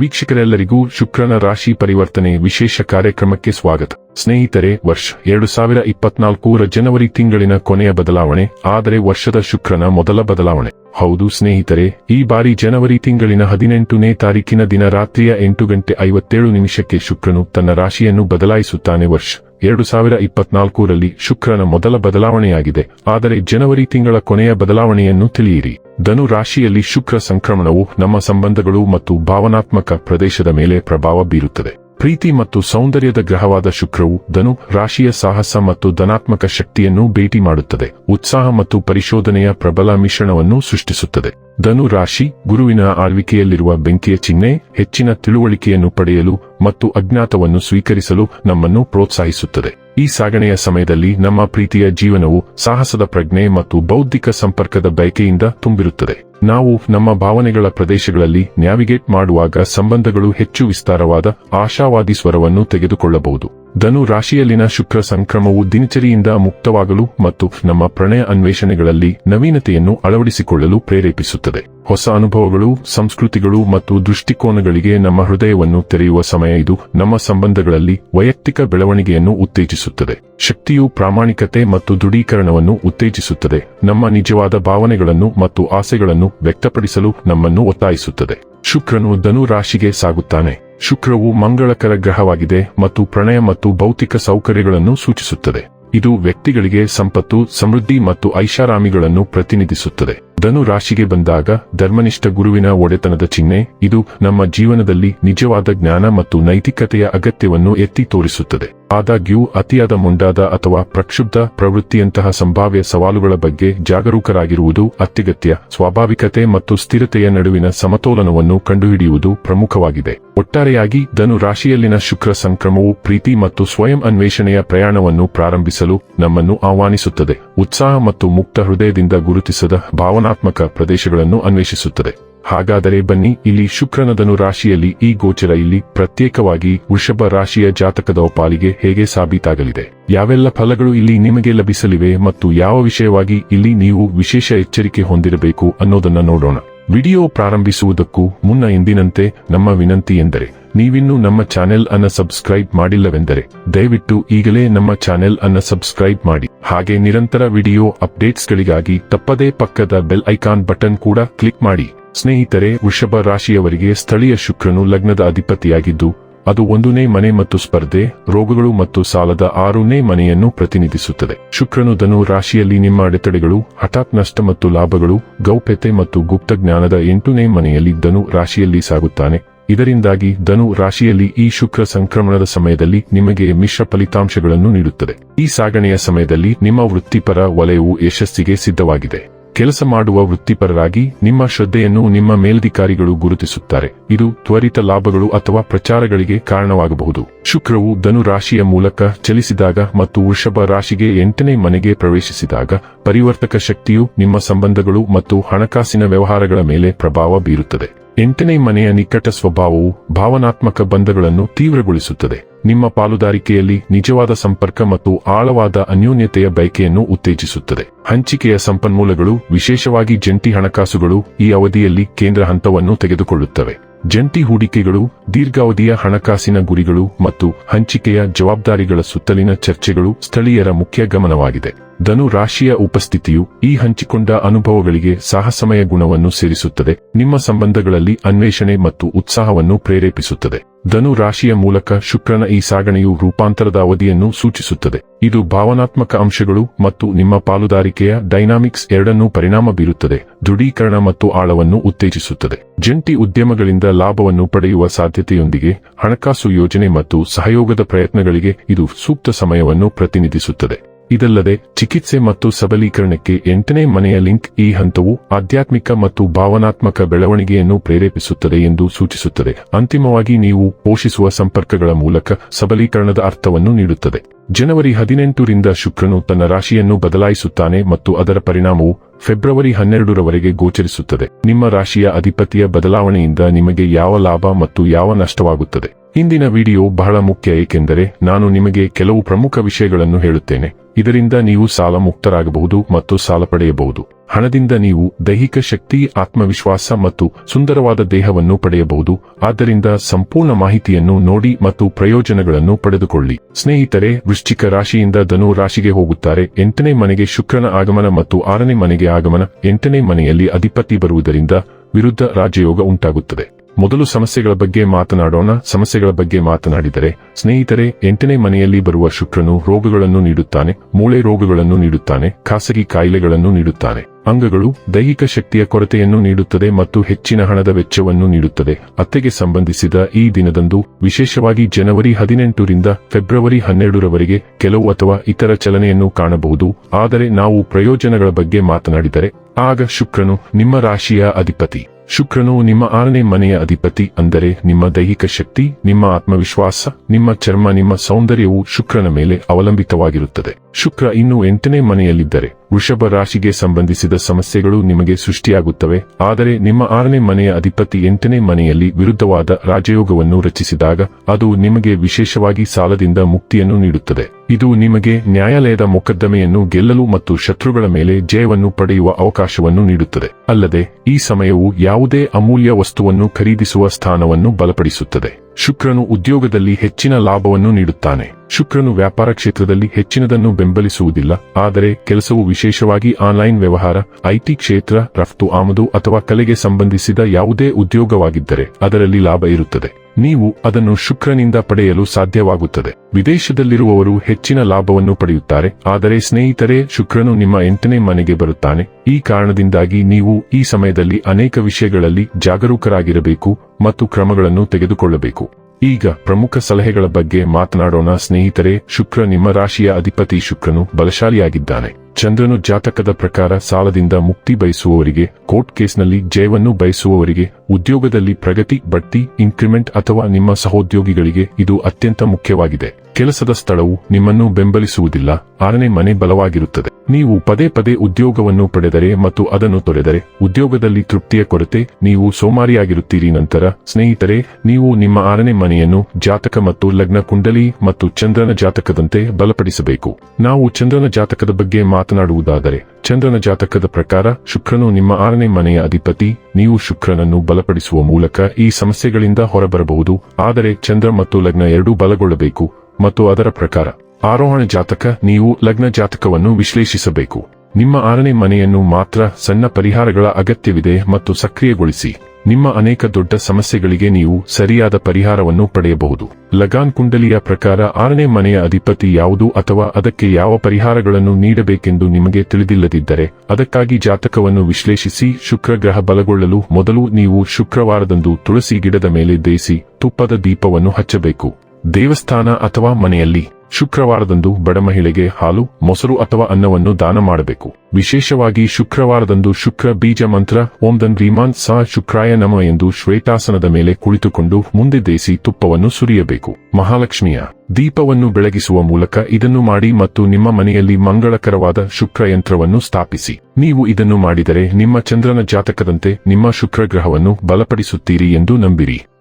ವೀಕ್ಷಕರೆಲ್ಲರಿಗೂ ಶುಕ್ರನ ರಾಶಿ ಪರಿವರ್ತನೆ ವಿಶೇಷ ಕಾರ್ಯಕ್ರಮಕ್ಕೆ ಸ್ವಾಗತ. ಸ್ನೇಹಿತರೆ, ವರ್ಷ ಎರಡು ಸಾವಿರ ಇಪ್ಪತ್ನಾಲ್ಕೂರ ಜನವರಿ ತಿಂಗಳಿನ ಕೊನೆಯ ಬದಲಾವಣೆ, ಆದರೆ ವರ್ಷದ ಶುಕ್ರನ ಮೊದಲ ಬದಲಾವಣೆ. ಹೌದು ಸ್ನೇಹಿತರೆ, ಈ ಬಾರಿ ಜನವರಿ ತಿಂಗಳಿನ ಹದಿನೆಂಟನೇ ತಾರೀಕಿನ ದಿನ ರಾತ್ರಿಯ ಎಂಟು ಗಂಟೆ ಐವತ್ತೇಳು ನಿಮಿಷಕ್ಕೆ ಶುಕ್ರನು ತನ್ನ ರಾಶಿಯನ್ನು ಬದಲಾಯಿಸುತ್ತಾನೆ. ವರ್ಷ ಎರಡು ಸಾವಿರ ಇಪ್ಪತ್ನಾಲ್ಕರಲ್ಲಿ ಶುಕ್ರನ ಮೊದಲ ಬದಲಾವಣೆಯಾಗಿದೆ. ಆದರೆ ಜನವರಿ ತಿಂಗಳ ಕೊನೆಯ ಬದಲಾವಣೆಯನ್ನು ತಿಳಿಯಿರಿ. ಧನು ರಾಶಿಯಲ್ಲಿ ಶುಕ್ರ ಸಂಕ್ರಮಣವು ನಮ್ಮ ಸಂಬಂಧಗಳು ಮತ್ತು ಭಾವನಾತ್ಮಕ ಪ್ರದೇಶದ ಮೇಲೆ ಪ್ರಭಾವ ಬೀರುತ್ತದೆ. ಪ್ರೀತಿ ಮತ್ತು ಸೌಂದರ್ಯದ ಗ್ರಹವಾದ ಶುಕ್ರವು ಧನು, ರಾಶಿಯ ಸಾಹಸ ಮತ್ತು ಧನಾತ್ಮಕ ಶಕ್ತಿಯನ್ನು ಭೇಟಿ ಮಾಡುತ್ತದೆ. ಉತ್ಸಾಹ ಮತ್ತು ಪರಿಶೋಧನೆಯ ಪ್ರಬಲ ಮಿಶ್ರಣವನ್ನು ಸೃಷ್ಟಿಸುತ್ತದೆ. ಧನು, ರಾಶಿ, ಗುರುವಿನ ಆಳ್ವಿಕೆಯಲ್ಲಿರುವ ಬೆಂಕಿಯ ಚಿಹ್ನೆ, ಹೆಚ್ಚಿನ ತಿಳುವಳಿಕೆಯನ್ನು ಪಡೆಯಲು ಮತ್ತು ಅಜ್ಞಾತವನ್ನು ಸ್ವೀಕರಿಸಲು ನಮ್ಮನ್ನು ಪ್ರೋತ್ಸಾಹಿಸುತ್ತದೆ. ಈ ಸಾಗಣೆಯ ಸಮಯದಲ್ಲಿ ನಮ್ಮ ಪ್ರೀತಿಯ ಜೀವನವು ಸಾಹಸದ ಪ್ರಜ್ಞೆ ಮತ್ತು ಬೌದ್ಧಿಕ ಸಂಪರ್ಕದ ಬಯಕೆಯಿಂದ ತುಂಬಿರುತ್ತದೆ. ನಾವು ನಮ್ಮ ಭಾವನೆಗಳ ಪ್ರದೇಶಗಳಲ್ಲಿ ನ್ಯಾವಿಗೇಟ್ ಮಾಡುವಾಗ ಸಂಬಂಧಗಳು ಹೆಚ್ಚು ವಿಸ್ತಾರವಾದ, ಆಶಾವಾದಿ ಸ್ವರವನ್ನು ತೆಗೆದುಕೊಳ್ಳಬಹುದು. ಧನು ರಾಶಿಯಲ್ಲಿನ ಶುಕ್ರ ಸಂಕ್ರಮವು ದಿನಚರಿಯಿಂದ ಮುಕ್ತವಾಗಲು ಮತ್ತು ನಮ್ಮ ಪ್ರಣಯ ಅನ್ವೇಷಣೆಗಳಲ್ಲಿ ನವೀನತೆಯನ್ನು ಅಳವಡಿಸಿಕೊಳ್ಳಲು ಪ್ರೇರೇಪಿಸುತ್ತದೆ. ಹೊಸ ಅನುಭವಗಳು, ಸಂಸ್ಕೃತಿಗಳು ಮತ್ತು ದೃಷ್ಟಿಕೋನಗಳಿಗೆ ನಮ್ಮ ಹೃದಯವನ್ನು ತೆರೆಯುವ ಸಮಯ ಇದು ನಮ್ಮ ಸಂಬಂಧಗಳಲ್ಲಿ ವೈಯಕ್ತಿಕ ಬೆಳವಣಿಗೆಯನ್ನು ಉತ್ತೇಜಿಸುತ್ತದೆ. ಶಕ್ತಿಯು ಪ್ರಾಮಾಣಿಕತೆ ಮತ್ತು ದೃಢೀಕರಣವನ್ನು ಉತ್ತೇಜಿಸುತ್ತದೆ. ನಮ್ಮ ನಿಜವಾದ ಭಾವನೆಗಳನ್ನು ಮತ್ತು ಆಸೆಗಳನ್ನು ವ್ಯಕ್ತಪಡಿಸಲು ನಮ್ಮನ್ನು ಒತ್ತಾಯಿಸುತ್ತದೆ. ಶುಕ್ರನು ಧನು ರಾಶಿಗೆ ಸಾಗುತ್ತಾನೆ. ಶುಕ್ರವು ಮಂಗಳಕರ ಗ್ರಹವಾಗಿದೆ ಮತ್ತು ಪ್ರಣಯ ಮತ್ತು ಭೌತಿಕ ಸೌಕರ್ಯಗಳನ್ನು ಸೂಚಿಸುತ್ತದೆ. ಇದು ವ್ಯಕ್ತಿಗಳಿಗೆ ಸಂಪತ್ತು, ಸಮೃದ್ಧಿ ಮತ್ತು ಐಷಾರಾಮಿಗಳನ್ನು ಪ್ರತಿನಿಧಿಸುತ್ತದೆ. ಧನು ರಾಶಿಗೆ ಬಂದಾಗ ಧರ್ಮನಿಷ್ಠ ಗುರುವಿನ ಒಡೆತನದ ಚಿಹ್ನೆ, ಇದು ನಮ್ಮ ಜೀವನದಲ್ಲಿ ನಿಜವಾದ ಜ್ಞಾನ ಮತ್ತು ನೈತಿಕತೆಯ ಅಗತ್ಯವನ್ನು ಎತ್ತಿ ತೋರಿಸುತ್ತದೆ. ಆದಾಗ್ಯೂ ಅತಿಯಾದ ಮುಂಡಾದ ಅಥವಾ ಪ್ರಕ್ಷುಬ್ಧ ಪ್ರವೃತ್ತಿಯಂತಹ ಸಂಭಾವ್ಯ ಸವಾಲುಗಳ ಬಗ್ಗೆ ಜಾಗರೂಕರಾಗಿರುವುದು ಅತ್ಯಗತ್ಯ. ಸ್ವಾಭಾವಿಕತೆ ಮತ್ತು ಸ್ಥಿರತೆಯ ನಡುವಿನ ಸಮತೋಲನವನ್ನು ಕಂಡುಹಿಡಿಯುವುದು ಪ್ರಮುಖವಾಗಿದೆ. ಒಟ್ಟಾರೆಯಾಗಿ ಧನು ರಾಶಿಯಲ್ಲಿನ ಶುಕ್ರ ಸಂಕ್ರಮವು ಪ್ರೀತಿ ಮತ್ತು ಸ್ವಯಂ ಅನ್ವೇಷಣೆಯ ಪ್ರಯಾಣವನ್ನು ಪ್ರಾರಂಭಿಸಲು ನಮ್ಮನ್ನು ಆಹ್ವಾನಿಸುತ್ತದೆ. ಉತ್ಸಾಹ ಮತ್ತು ಮುಕ್ತ ಹೃದಯದಿಂದ ಗುರುತಿಸದ ಭಾವನಾತ್ಮಕ ಪ್ರದೇಶಗಳನ್ನು ಅನ್ವೇಷಿಸುತ್ತದೆ. ಹಾಗಾದರೆ ಬನ್ನಿ, ಇಲ್ಲಿ ಶುಕ್ರನದನು ರಾಶಿಯಲ್ಲಿ, ಈ ಗೋಚರ ಇಲ್ಲಿ, ಪ್ರತ್ಯೇಕವಾಗಿ ವೃಷಭ ರಾಶಿಯ ಜಾತಕದ ಪಾಲಿಗೆ ಹೇಗೆ ಸಾಬೀತಾಗಲಿದೆ? ಯಾವೆಲ್ಲ ಫಲಗಳು ಇಲ್ಲಿ ನಿಮಗೆ ಲಭಿಸಲಿವೆ ಮತ್ತು ಯಾವ ವಿಷಯವಾಗಿ ಇಲ್ಲಿ ನೀವು ವಿಶೇಷ ಎಚ್ಚರಿಕೆ ಹೊಂದಿರಬೇಕು ಅನ್ನೋದನ್ನ ನೋಡೋಣ. ವಿಡಿಯೋ ಪ್ರಾರಂಭಿಸುವುದಕ್ಕೂ ಮುನ್ನ ಎಂದಿನಂತೆ, ನಮ್ಮ ವಿನಂತಿ ಎಂದರೆ ನೀವಿನ್ನೂ ನಮ್ಮ ಚಾನೆಲ್ ಅನ್ನ ಸಬ್ಸ್ಕ್ರೈಬ್ ಮಾಡಿಲ್ಲವೆಂದರೆ ದಯವಿಟ್ಟು ಈಗಲೇ ನಮ್ಮ ಚಾನೆಲ್ ಅನ್ನ ಸಬ್ಸ್ಕ್ರೈಬ್ ಮಾಡಿ. ಹಾಗೆ ನಿರಂತರ ವಿಡಿಯೋ ಅಪ್ಡೇಟ್ಸ್ಗಳಿಗಾಗಿ ತಪ್ಪದೇ ಪಕ್ಕದ ಬೆಲ್ ಐಕಾನ್ ಬಟನ್ ಕೂಡ ಕ್ಲಿಕ್ ಮಾಡಿ. ಸ್ನೇಹಿತರೆ, ವೃಷಭ ರಾಶಿಯವರಿಗೆ ಸ್ಥಳೀಯ ಶುಕ್ರನು ಲಗ್ನದ ಅಧಿಪತಿಯಾಗಿದ್ದು, ಅದು ಒಂದನೇ ಮನೆ ಮತ್ತು ಸ್ಪರ್ಧೆ, ರೋಗಗಳು ಮತ್ತು ಸಾಲದ ಆರನೇ ಮನೆಯನ್ನು ಪ್ರತಿನಿಧಿಸುತ್ತದೆ. ಶುಕ್ರನು ಧನು ರಾಶಿಯಲ್ಲಿ ನಿಮ್ಮ ಅಡೆತಡೆಗಳು ಹಠಾತ್ ನಷ್ಟ ಮತ್ತು ಲಾಭಗಳು, ಗೌಪ್ಯತೆ ಮತ್ತು ಗುಪ್ತ ಜ್ಞಾನದ ಎಂಟನೇ ಮನೆಯಲ್ಲಿ ಧನು ರಾಶಿಯಲ್ಲಿ ಸಾಗುತ್ತಾನೆ. ಇದರಿಂದಾಗಿ ಧನು ರಾಶಿಯಲ್ಲಿ ಈ ಶುಕ್ರ ಸಂಕ್ರಮಣದ ಸಮಯದಲ್ಲಿ ನಿಮಗೆ ಮಿಶ್ರ ಫಲಿತಾಂಶಗಳನ್ನು ನೀಡುತ್ತದೆ. ಈ ಸಾಗಣೆಯ ಸಮಯದಲ್ಲಿ ನಿಮ್ಮ ವೃತ್ತಿಪರ ವಲಯವು ಯಶಸ್ಸಿಗೆ ಸಿದ್ಧವಾಗಿದೆ. ಕೆಲಸ ಮಾಡುವ ವೃತ್ತಿಪರರಾಗಿ ನಿಮ್ಮ ಶ್ರದ್ಧೆಯನ್ನು ನಿಮ್ಮ ಮೇಲಧಿಕಾರಿಗಳು ಗುರುತಿಸುತ್ತಾರೆ. ಇದು ತ್ವರಿತ ಲಾಭಗಳು ಅಥವಾ ಪ್ರಚಾರಗಳಿಗೆ ಕಾರಣವಾಗಬಹುದು. ಶುಕ್ರವು ಧನು ರಾಶಿಯ ಮೂಲಕ ಚಲಿಸಿದಾಗ ಮತ್ತು ವೃಷಭ ರಾಶಿಗೆ ಎಂಟನೇ ಮನೆಗೆ ಪ್ರವೇಶಿಸಿದಾಗ ಪರಿವರ್ತಕ ಶಕ್ತಿಯು ನಿಮ್ಮ ಸಂಬಂಧಗಳು ಮತ್ತು ಹಣಕಾಸಿನ ವ್ಯವಹಾರಗಳ ಮೇಲೆ ಪ್ರಭಾವ ಬೀರುತ್ತದೆ. ಎಂಟನೇ ಮನೆಯ ನಿಕಟ ಸ್ವಭಾವವು ಭಾವನಾತ್ಮಕ ಬಂಧಗಳನ್ನು ತೀವ್ರಗೊಳಿಸುತ್ತದೆ. ನಿಮ್ಮ ಪಾಲುದಾರಿಕೆಯಲ್ಲಿ ನಿಜವಾದ ಸಂಪರ್ಕ ಮತ್ತು ಆಳವಾದ ಅನ್ಯೋನ್ಯತೆಯ ಬಯಕೆಯನ್ನು ಉತ್ತೇಜಿಸುತ್ತದೆ. ಹಂಚಿಕೆಯ ಸಂಪನ್ಮೂಲಗಳು, ವಿಶೇಷವಾಗಿ ಜಂಟಿ ಹಣಕಾಸುಗಳು, ಈ ಅವಧಿಯಲ್ಲಿ ಕೇಂದ್ರ ಹಂತವನ್ನು ತೆಗೆದುಕೊಳ್ಳುತ್ತವೆ. ಜಂಟಿ ಹೂಡಿಕೆಗಳು, ದೀರ್ಘಾವಧಿಯ ಹಣಕಾಸಿನ ಗುರಿಗಳು ಮತ್ತು ಹಂಚಿಕೆಯ ಜವಾಬ್ದಾರಿಗಳ ಸುತ್ತಲಿನ ಚರ್ಚೆಗಳು ಸ್ಥಳೀಯರ ಮುಖ್ಯ ಗಮನವಾಗಿದೆ. ಧನು ರಾಶಿಯ ಉಪಸ್ಥಿತಿಯು ಈ ಹಂಚಿಕೊಂಡ ಅನುಭವಗಳಿಗೆ ಸಾಹಸಮಯ ಗುಣವನ್ನು ಸೇರಿಸುತ್ತದೆ. ನಿಮ್ಮ ಸಂಬಂಧಗಳಲ್ಲಿ ಅನ್ವೇಷಣೆ ಮತ್ತು ಉತ್ಸಾಹವನ್ನು ಪ್ರೇರೇಪಿಸುತ್ತದೆ. ಧನು ರಾಶಿಯ ಮೂಲಕ ಶುಕ್ರನ ಈ ಸಾಗಣೆಯು ರೂಪಾಂತರದ ಅವಧಿಯನ್ನು ಸೂಚಿಸುತ್ತದೆ. ಇದು ಭಾವನಾತ್ಮಕ ಅಂಶಗಳು ಮತ್ತು ನಿಮ್ಮ ಪಾಲುದಾರಿಕೆಯ ಡೈನಾಮಿಕ್ಸ್ ಎರಡನ್ನೂ ಪರಿಣಾಮ ಬೀರುತ್ತದೆ. ದೃಢೀಕರಣ ಮತ್ತು ಆಳವನ್ನು ಉತ್ತೇಜಿಸುತ್ತದೆ. ಜಂಟಿ ಉದ್ಯಮಗಳಿಂದ ಲಾಭವನ್ನು ಪಡೆಯುವ ಸಾಧ್ಯತೆಯೊಂದಿಗೆ ಹಣಕಾಸು ಯೋಜನೆ ಮತ್ತು ಸಹಯೋಗದ ಪ್ರಯತ್ನಗಳಿಗೆ ಇದು ಸೂಕ್ತ ಸಮಯವನ್ನು ಪ್ರತಿನಿಧಿಸುತ್ತದೆ. ಇದಲ್ಲದೆ ಚಿಕಿತ್ಸೆ ಮತ್ತು ಸಬಲೀಕರಣಕ್ಕೆ ಎಂಟನೇ ಮನೆಯ ಲಿಂಕ್ ಈ ಹಂತವು ಆಧ್ಯಾತ್ಮಿಕ ಮತ್ತು ಭಾವನಾತ್ಮಕ ಬೆಳವಣಿಗೆಯನ್ನು ಪ್ರೇರೇಪಿಸುತ್ತದೆ ಎಂದು ಸೂಚಿಸುತ್ತದೆ. ಅಂತಿಮವಾಗಿ ನೀವು ಪೋಷಿಸುವ ಸಂಪರ್ಕಗಳ ಮೂಲಕ ಸಬಲೀಕರಣದ ಅರ್ಥವನ್ನು ನೀಡುತ್ತದೆ. ಜನವರಿ ಹದಿನೆಂಟರಿಂದ ಶುಕ್ರನು ತನ್ನ ರಾಶಿಯನ್ನು ಬದಲಾಯಿಸುತ್ತಾನೆ ಮತ್ತು ಅದರ ಪರಿಣಾಮವು ಫೆಬ್ರವರಿ ಹನ್ನೆರಡರವರೆಗೆ ಗೋಚರಿಸುತ್ತದೆ. ನಿಮ್ಮ ರಾಶಿಯ ಅಧಿಪತಿಯ ಬದಲಾವಣೆಯಿಂದ ನಿಮಗೆ ಯಾವ ಲಾಭ ಮತ್ತು ಯಾವ ನಷ್ಟವಾಗುತ್ತದೆ? ಇಂದಿನ ವಿಡಿಯೋ ಬಹಳ ಮುಖ್ಯ ಏಕೆಂದರೆ ನಾನು ನಿಮಗೆ ಕೆಲವು ಪ್ರಮುಖ ವಿಷಯಗಳನ್ನು ಹೇಳುತ್ತೇನೆ. ಇದರಿಂದ ನೀವು ಸಾಲ ಮುಕ್ತರಾಗಬಹುದು ಮತ್ತು ಸಾಲ ಪಡೆಯಬಹುದು. ಹಣದಿಂದ ನೀವು ದೈಹಿಕ ಶಕ್ತಿ, ಆತ್ಮವಿಶ್ವಾಸ ಮತ್ತು ಸುಂದರವಾದ ದೇಹವನ್ನು ಪಡೆಯಬಹುದು. ಆದ್ದರಿಂದ ಸಂಪೂರ್ಣ ಮಾಹಿತಿಯನ್ನು ನೋಡಿ ಮತ್ತು ಪ್ರಯೋಜನಗಳನ್ನು ಪಡೆದುಕೊಳ್ಳಿ. ಸ್ನೇಹಿತರೆ, ವೃಶ್ಚಿಕ ರಾಶಿಯಿಂದ ಧನು ರಾಶಿಗೆ ಹೋಗುತ್ತಾರೆ. ಎಂಟನೇ ಮನೆಗೆ ಶುಕ್ರನ ಆಗಮನ ಮತ್ತು ಆರನೇ ಮನೆಗೆ ಆಗಮನ. ಎಂಟನೇ ಮನೆಯಲ್ಲಿ ಅಧಿಪತಿ ಬರುವುದರಿಂದ ವಿರುದ್ಧ ರಾಜಯೋಗ ಉಂಟಾಗುತ್ತದೆ. ಮೊದಲು ಸಮಸ್ಯೆಗಳ ಬಗ್ಗೆ ಮಾತನಾಡೋಣ. ಸಮಸ್ಯೆಗಳ ಬಗ್ಗೆ ಮಾತನಾಡಿದರೆ, ಸ್ನೇಹಿತರೆ, ಎಂಟನೇ ಮನೆಯಲ್ಲಿ ಬರುವ ಶುಕ್ರನು ರೋಗಗಳನ್ನು ನೀಡುತ್ತಾನೆ, ಮೂಳೆ ರೋಗಗಳನ್ನು ನೀಡುತ್ತಾನೆ, ಖಾಸಗಿ ಕಾಯಿಲೆಗಳನ್ನು ನೀಡುತ್ತಾನೆ. ಅಂಗಗಳು ದೈಹಿಕ ಶಕ್ತಿಯ ಕೊರತೆಯನ್ನು ನೀಡುತ್ತದೆ ಮತ್ತು ಹೆಚ್ಚಿನ ಹಣದ ವೆಚ್ಚವನ್ನು ನೀಡುತ್ತದೆ. ಅತ್ತೆಗೆ ಸಂಬಂಧಿಸಿದ ಈ ದಿನದಂದು, ವಿಶೇಷವಾಗಿ ಜನವರಿ ಹದಿನೆಂಟರಿಂದ ಫೆಬ್ರವರಿ ಹನ್ನೆರಡರವರೆಗೆ ಕೆಲವು ಅಥವಾ ಇತರ ಚಲನೆಯನ್ನು ಕಾಣಬಹುದು. ಆದರೆ ನಾವು ಪ್ರಯೋಜನಗಳ ಬಗ್ಗೆ ಮಾತನಾಡಿದರೆ, ಆಗ ಶುಕ್ರನು ನಿಮ್ಮ ರಾಶಿಯ ಅಧಿಪತಿ. ಶುಕ್ರನು ನಿಮ್ಮ ಆರನೇ ಮನೆಯ ಅಧಿಪತಿ ಅಂದರೆ ನಿಮ್ಮ ದೈಹಿಕ ಶಕ್ತಿ, ನಿಮ್ಮ ಆತ್ಮವಿಶ್ವಾಸ, ನಿಮ್ಮ ಚರ್ಮ, ನಿಮ್ಮ ಸೌಂದರ್ಯವು ಶುಕ್ರನ ಮೇಲೆ ಅವಲಂಬಿತವಾಗಿರುತ್ತದೆ. ಶುಕ್ರ ಇನ್ನು ಎಂಟನೇ ಮನೆಯಲ್ಲಿದ್ದರೆ ವೃಷಭ ರಾಶಿಗೆ ಸಂಬಂಧಿಸಿದ ಸಮಸ್ಯೆಗಳು ನಿಮಗೆ ಸೃಷ್ಟಿಯಾಗುತ್ತವೆ. ಆದರೆ ನಿಮ್ಮ ಆರನೇ ಮನೆಯ ಅಧಿಪತಿ ಎಂಟನೇ ಮನೆಯಲ್ಲಿ ವಿರುದ್ಧವಾದ ರಾಜಯೋಗವನ್ನು ರಚಿಸಿದಾಗ ಅದು ನಿಮಗೆ ವಿಶೇಷವಾಗಿ ಸಾಲದಿಂದ ಮುಕ್ತಿಯನ್ನು ನೀಡುತ್ತದೆ. ಇದು ನಿಮಗೆ ನ್ಯಾಯಾಲಯದ ಮೊಕದ್ದಮೆಯನ್ನು ಗೆಲ್ಲಲು ಮತ್ತು ಶತ್ರುಗಳ ಮೇಲೆ ಜಯವನ್ನು ಪಡೆಯುವ ಅವಕಾಶವನ್ನು ನೀಡುತ್ತದೆ. ಅಲ್ಲದೆ, ಈ ಸಮಯವು ಯಾವುದೇ ಅಮೂಲ್ಯ ವಸ್ತುವನ್ನು ಖರೀದಿಸುವ ಸ್ಥಾನವನ್ನು ಬಲಪಡಿಸುತ್ತದೆ. ಶುಕ್ರನು ಉದ್ಯೋಗದಲ್ಲಿ ಹೆಚ್ಚಿನ ಲಾಭವನ್ನು ನೀಡುತ್ತಾನೆ. ಶುಕ್ರನು ವ್ಯಾಪಾರ ಕ್ಷೇತ್ರದಲ್ಲಿ ಹೆಚ್ಚಿನದನ್ನು ಬೆಂಬಲಿಸುವುದಿಲ್ಲ, ಆದರೆ ಕೆಲಸವು ವಿಶೇಷವಾಗಿ ಆನ್ಲೈನ್ ವ್ಯವಹಾರ ಐಟಿ ಕ್ಷೇತ್ರ, ರಫ್ತು, ಆಮದು ಅಥವಾ ಕಲೆಗೆ ಸಂಬಂಧಿಸಿದ ಯಾವುದೇ ಉದ್ಯೋಗವಾಗಿದ್ದರೆ ಅದರಲ್ಲಿ ಲಾಭ ಇರುತ್ತದೆ. ನೀವು ಅದನ್ನು ಶುಕ್ರನಿಂದ ಪಡೆಯಲು ಸಾಧ್ಯವಾಗುತ್ತದೆ. ವಿದೇಶದಲ್ಲಿರುವವರು ಹೆಚ್ಚಿನ ಲಾಭವನ್ನು ಪಡೆಯುತ್ತಾರೆ, ಆದರೆ ಸ್ನೇಹಿತರೇ, ಶುಕ್ರನು ನಿಮ್ಮ ಎಂಟನೇ ಮನೆಗೆ ಬರುತ್ತಾನೆ. ಈ ಕಾರಣದಿಂದಾಗಿ ನೀವು ಈ ಸಮಯದಲ್ಲಿ ಅನೇಕ ವಿಷಯಗಳಲ್ಲಿ ಜಾಗರೂಕರಾಗಿರಬೇಕು ಮತ್ತು ಕ್ರಮಗಳನ್ನು ತೆಗೆದುಕೊಳ್ಳಬೇಕು. ಈಗ ಪ್ರಮುಖ ಸಲಹೆಗಳ ಬಗ್ಗೆ ಮಾತನಾಡೋಣ ಸ್ನೇಹಿತರೆ ಶುಕ್ರ ನಿಮ್ಮ ರಾಶಿಯ ಅಧಿಪತಿ ಶುಕ್ರನು ಬಲಶಾಲಿಯಾಗಿದ್ದಾನೆ. ಚಂದ್ರನು ಜಾತಕದ ಪ್ರಕಾರ ಸಾಲದಿಂದ ಮುಕ್ತಿ ಬಯಸುವವರಿಗೆ, ಕೋರ್ಟ್ ಕೇಸ್ನಲ್ಲಿ ಜಯವನ್ನು ಬಯಸುವವರಿಗೆ, ಉದ್ಯೋಗದಲ್ಲಿ ಪ್ರಗತಿ, ಬಡ್ತಿ, ಇನ್ಕ್ರಿಮೆಂಟ್ ಅಥವಾ ನಿಮ್ಮ ಸಹೋದ್ಯೋಗಿಗಳಿಗೆ ಇದು ಅತ್ಯಂತ ಮುಖ್ಯವಾಗಿದೆ. ಕೆಲಸದ ಸ್ಥಳವು ನಿಮ್ಮನ್ನು ಬೆಂಬಲಿಸುವುದಿಲ್ಲ, ಆರನೇ ಮನೆ ಬಲವಾಗಿರುತ್ತದೆ. ನೀವು ಪದೇ ಪದೇ ಉದ್ಯೋಗವನ್ನು ಪಡೆದರೆ ಮತ್ತು ಅದನ್ನು ತೊರೆದರೆ, ಉದ್ಯೋಗದಲ್ಲಿ ತೃಪ್ತಿಯ ಕೊರತೆ, ನೀವು ಸೋಮಾರಿಯಾಗಿರುತ್ತೀರಿ. ನಂತರ, ಸ್ನೇಹಿತರೆ, ನೀವು ನಿಮ್ಮ ಆರನೇ ಮನೆಯನ್ನು ಜಾತಕ ಮತ್ತು ಲಗ್ನ ಕುಂಡಲಿ ಮತ್ತು ಚಂದ್ರನ ಜಾತಕದಂತೆ ಬಲಪಡಿಸಬೇಕು. ನಾವು ಚಂದ್ರನ ಜಾತಕದ ಬಗ್ಗೆ ಮಾತನಾಡುವುದಾದರೆ, ಚಂದ್ರನ ಜಾತಕದ ಪ್ರಕಾರ ಶುಕ್ರನು ನಿಮ್ಮ ಆರನೇ ಮನೆಯ ಅಧಿಪತಿ, ನೀವು ಶುಕ್ರನನ್ನು ಬಲಪಡಿಸುವ ಮೂಲಕ ಈ ಸಮಸ್ಯೆಗಳಿಂದ ಹೊರಬರಬಹುದು, ಆದರೆ ಚಂದ್ರ ಮತ್ತು ಲಗ್ನ ಎರಡೂ ಬಲಗೊಳ್ಳಬೇಕು, ಮತ್ತು ಅದರ ಪ್ರಕಾರ ಆರೋಹಣ ಜಾತಕ, ನೀವು ಲಗ್ನ ಜಾತಕವನ್ನು ವಿಶ್ಲೇಷಿಸಬೇಕು. ನಿಮ್ಮ ಆರನೇ ಮನೆಯನ್ನು ಮಾತ್ರ ಸಣ್ಣ ಪರಿಹಾರಗಳ ಅಗತ್ಯವಿದೆ ಮತ್ತು ಸಕ್ರಿಯಗೊಳಿಸಿ. ನಿಮ್ಮ ಅನೇಕ ದೊಡ್ಡ ಸಮಸ್ಯೆಗಳಿಗೆ ನೀವು ಸರಿಯಾದ ಪರಿಹಾರವನ್ನು ಪಡೆಯಬಹುದು. ಲಗಾನ್ ಕುಂಡಲಿಯ ಪ್ರಕಾರ ಆರನೇ ಮನೆಯ ಅಧಿಪತಿ ಯಾವುದು ಅಥವಾ ಅದಕ್ಕೆ ಯಾವ ಪರಿಹಾರಗಳನ್ನು ನೀಡಬೇಕೆಂದು ನಿಮಗೆ ತಿಳಿದಿಲ್ಲದಿದ್ದರೆ, ಅದಕ್ಕಾಗಿ ಜಾತಕವನ್ನು ವಿಶ್ಲೇಷಿಸಿ ಶುಕ್ರ ಗ್ರಹ ಬಲಗೊಳ್ಳಲು ಮೊದಲು ನೀವು ಶುಕ್ರವಾರದಂದು ತುಳಸಿ ಗಿಡದ ಮೇಲೆ ದೇಸಿ ತುಪ್ಪದ ದೀಪವನ್ನು ಹಚ್ಚಬೇಕು. ದೇವಸ್ಥಾನ ಅಥವಾ ಮನೆಯಲ್ಲಿ ಶುಕ್ರವಾರದಂದು ಬಡ ಮಹಿಳೆಗೆ ಹಾಲು, ಮೊಸರು ಅಥವಾ ಅನ್ನವನ್ನು ದಾನ ಮಾಡಬೇಕು. ವಿಶೇಷವಾಗಿ ಶುಕ್ರವಾರದಂದು ಶುಕ್ರ ಬೀಜ ಮಂತ್ರ, ಓಂ ದನ್ ರೀಮಾನ್ ಸಾ ಶುಕ್ರಾಯ ನಮ ಎಂದು ಶ್ವೇತಾಸನದ ಮೇಲೆ ಕುಳಿತುಕೊಂಡು ಮುಂದೆ ದೇಸಿ ತುಪ್ಪವನ್ನು ಸುರಿಯಬೇಕು. ಮಹಾಲಕ್ಷ್ಮಿಯ ದೀಪವನ್ನು ಬೆಳಗಿಸುವ ಮೂಲಕ ಇದನ್ನು ಮಾಡಿ ಮತ್ತು ನಿಮ್ಮ ಮನೆಯಲ್ಲಿ ಮಂಗಳಕರವಾದ ಶುಕ್ರ ಯಂತ್ರವನ್ನು ಸ್ಥಾಪಿಸಿ. ನೀವು ಇದನ್ನು ಮಾಡಿದರೆ ನಿಮ್ಮ ಚಂದ್ರನ ಜಾತಕದಂತೆ ನಿಮ್ಮ ಶುಕ್ರ ಗ್ರಹವನ್ನು ಬಲಪಡಿಸುತ್ತೀರಿ ಎಂದು ನಂಬಿರಿ.